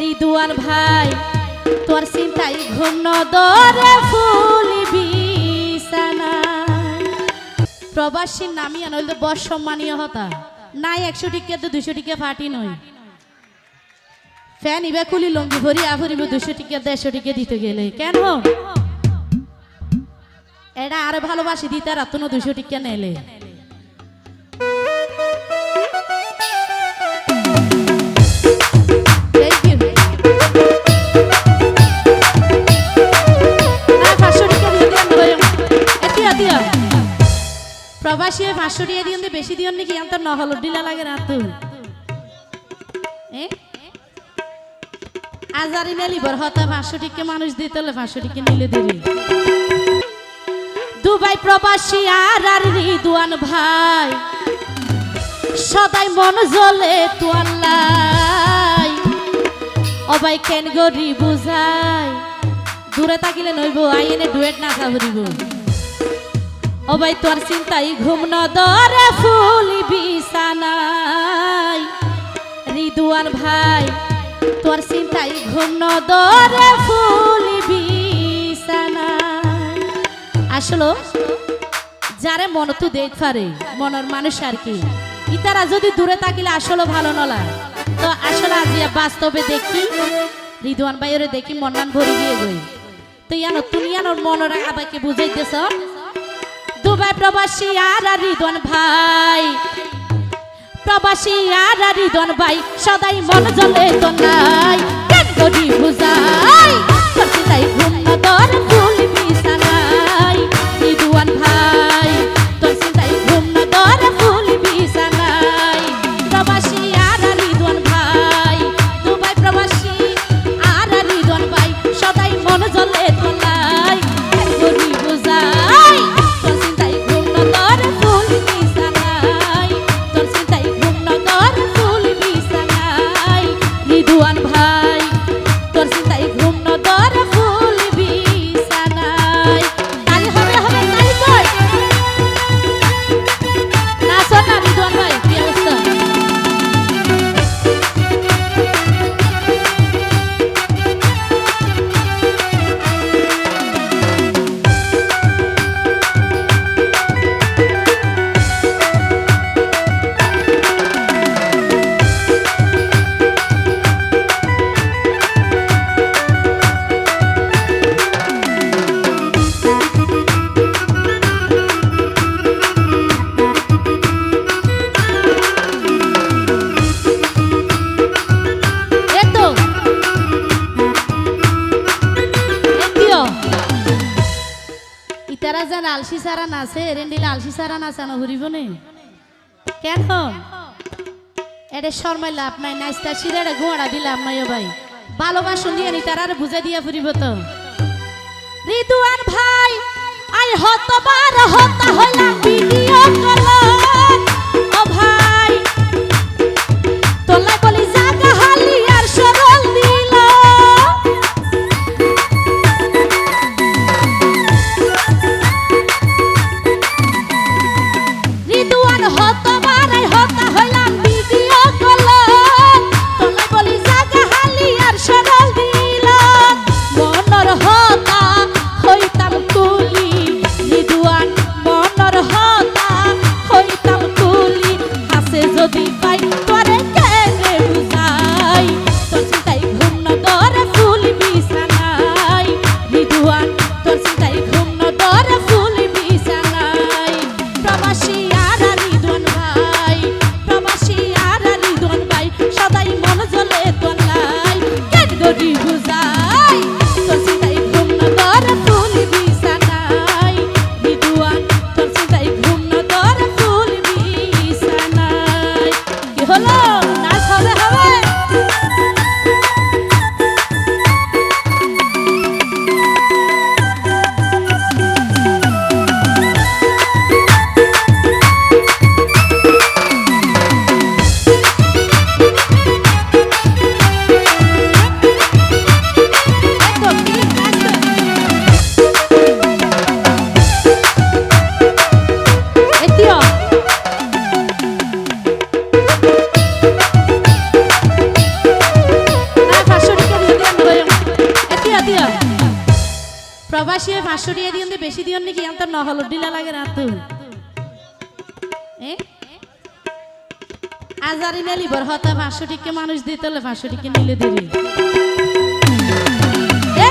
রিদুয়ান ভাই, তোর চিন্তাই ঘুম নদরে ফুল বিছানায় প্রবাসীর নামিয়া নইলে বস সম্মানীয় হতা। নাই একশো টিকে তো দুশো টিকে ফাটি নই ফ্যান ইবে খুলি লঙ্গি ভরি আভরিব দুশো টিকে দেড়শো টিকে দিতে গেলে। কেন? এটা আরও ভালোবাসি দিতে রাতুনো দুশো টিকে নেলে। পাঁচশো দিয়ে বেশি দিয়ন নাকি? আন্তর নহল ডিলা লাগে তুই আজারি নেলি বর পাঁচশো টিকে মানুষ দিতে পাঁচশো টিকে নিলে দিবি। দুবাই প্রবাসী আর আর ভাই, সদাই মন জ্বলে তোয়াল্লাই। অবাই কেন গরি বুঝাই দূরে থাকিলে নইব আইনে ডুয়েট না সাবরিব অবাই তোর চিন্তাই ঘুম নদরে ফুলি বিছানাই রিদুয়ান ভাই, তোর চিন্তাই ঘুম নদরে ফুলি বিছানাই আসলো? যারে মন তো দেখ পারে, মনের মানুষ আর কি। ইতারা যদি দূরে থাকিলে আসলে ভালো নলা। তো আসলে আজি বাস্তবে দেখি রিদওয়ান ভাইয়ের দেখি মনান ভরে দিয়ে গই। তো ইয়ানো, তুমি ইয়ানোর মনের আবাইকে বুঝাইতেছ? দুবাই প্রবাসী আর হৃদন ভাই। প্রবাসী আর হৃদন ভাই, সদাই মন জলে তো নাই। কেন ইতারা যেন আলসি সারা নাচে এরেন্ডিলে আলসি সারা নাচানো ঘুরিব নে? কেন? এটা লাভ নাই ঘোড়া দিলাম ভাই। ভালোবাসুন দিয়ে নি বুঝে দিয়া ফুরিব তো। রিদুয়ান ভাই আই হতবার হতা হইলাম পাঁচশো টাকা দিন বেশি দিও নাকি? আমার ন নহল ডিলা লাগে এ? আজারি নেলি বর হতা পাঁচশো টিকে মানুষ দিতে হলে পাঁচশো টিকে দিবি। এ,